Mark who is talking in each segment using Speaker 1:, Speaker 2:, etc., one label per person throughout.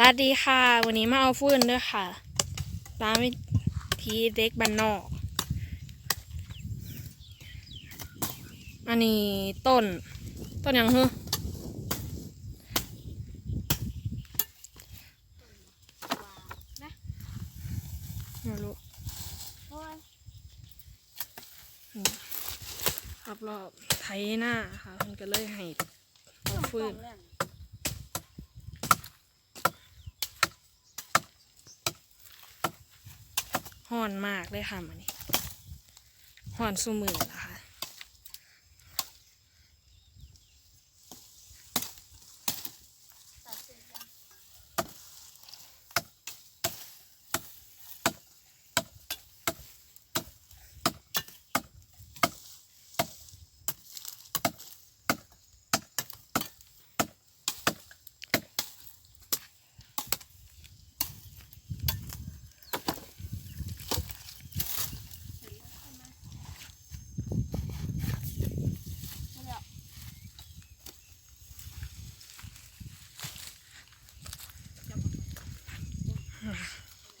Speaker 1: สวัสดีค่ะ วันนี้มาเอาฟืนด้วยค่ะตามวิธีเด็กบ้านนอก อันนี้ต้น ต้นยังฮึไม่รู้รอบรอบๆไถหน้าค่ะมันก็เลยให้เอาฟืน ห่อนมากเลยค่ะมันนี้ห่อนสุมือนะคะ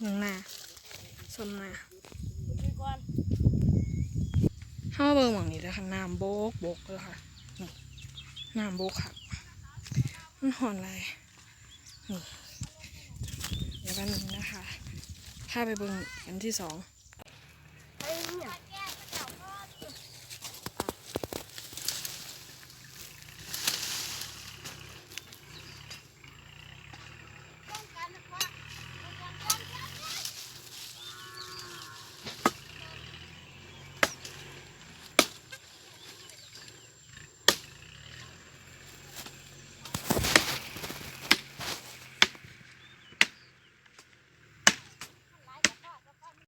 Speaker 1: หนึ่งหน้าส้นหน้าเข้ามาเบอร์หมองนี้เลยค่ะน้ำโบกโบกเลยค่ะนี่น้ำโบกค่ะมันหอนอะไรนี่เดี๋ยวแป๊บนึงนะคะ ถ้าไปเบิ่งอันที่สอง